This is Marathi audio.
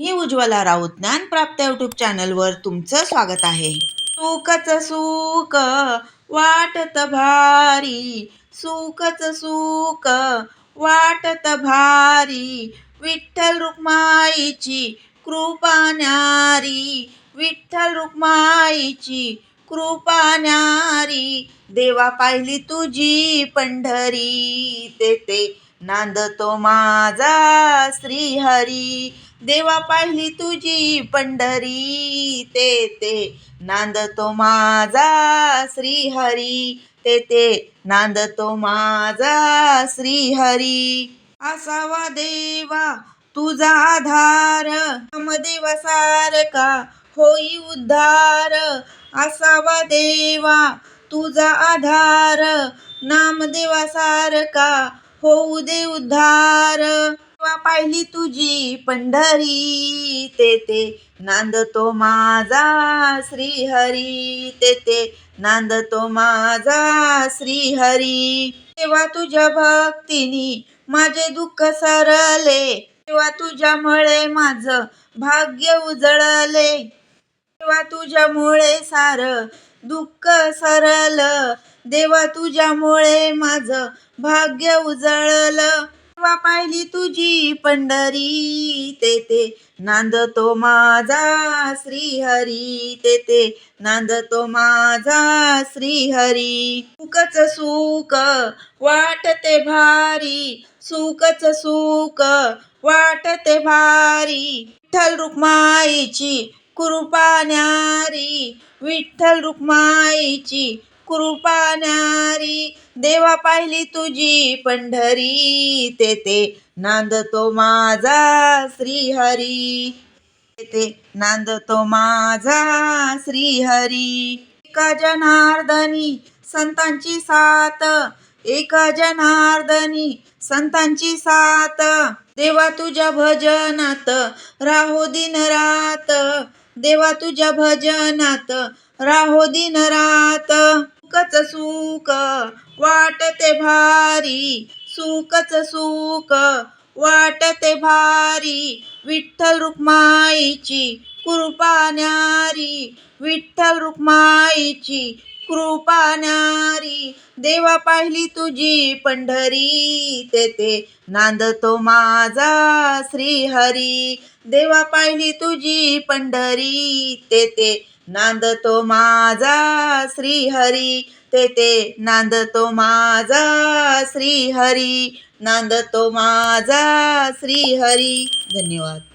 मी उज्ज्वला राऊत ज्ञान प्राप्त युट्यूब चॅनलवर तुमचं स्वागत आहे. सुखच सुख वाटत भारी सुखच सुख वाटत भारी विठ्ठल रुक्माईची कृपा न्यारी विठ्ठल रुक्माईची कृपा न्यारी. देवा पाहिली तुझी पंढरी तेथे नांदतो माझा श्रीहरी. देवा पाहिली तुझी पंढरी. तेथे नांदतो माझा श्रीहरी. तेथे नांदतो माझा श्रीहरी. असावा देवा तुझा आधार. देवा सारखा होई उद्धार. असावा देवा तुझा आधार. नामदेवा सारखा होऊ दे उद्धार. पाहिली तुझी पंढरी तेथे नांदतो माझा श्रीहरी. तेथे नांदतो माझा श्रीहरी. तेव्हा तुझ्या भक्तीनी माझे दुःख सरले. तेव्हा तुझ्यामुळे माझं भाग्य उजळले. तेव्हा तुझ्यामुळे सार दुःख सरल देवा तुझ्यामुळे माझं भाग्य उजळलं. देवा पाहिली तुझी पंढरी तेथे नांदतो माझा श्रीहरी तेथे नांदतो माझा श्रीहरी. सुखच सुख वाटते भारी सुखच सुख वाटते भारी. विठ्ठल रुक्माईची कृपान्यारी विठ्ठल रुक्माईची कृपान्यारी देवा पाहिली तुझी पंढरी तेथे नांदतो माझा श्रीहरी. तेथे नांदतो माझा श्रीहरी. एका जनार्दनी संतांची साथ. एका जनार्दनी संतांची साथ. देवा तुझ्या भजनात राहो दिन रात. देवा तुझ्या भजनात राहो दिन रात. सुखच सुख वाटते भारी. सुखच सुख वाटते भारी. विठ्ठल रुक्माईची कृपा न्यारी. विठ्ठल रुक्माईची कृपा न्यारी. देवा पाहिली तुझी पंढरी. तेथे नांदतो माझा श्रीहरी. देवा पाहिली तुझी पंढरी. तेथे नांदतो माझा श्रीहरी. तेथे नांदतो माझा श्रीहरी. नांदतो माझा श्रीहरी. धन्यवाद.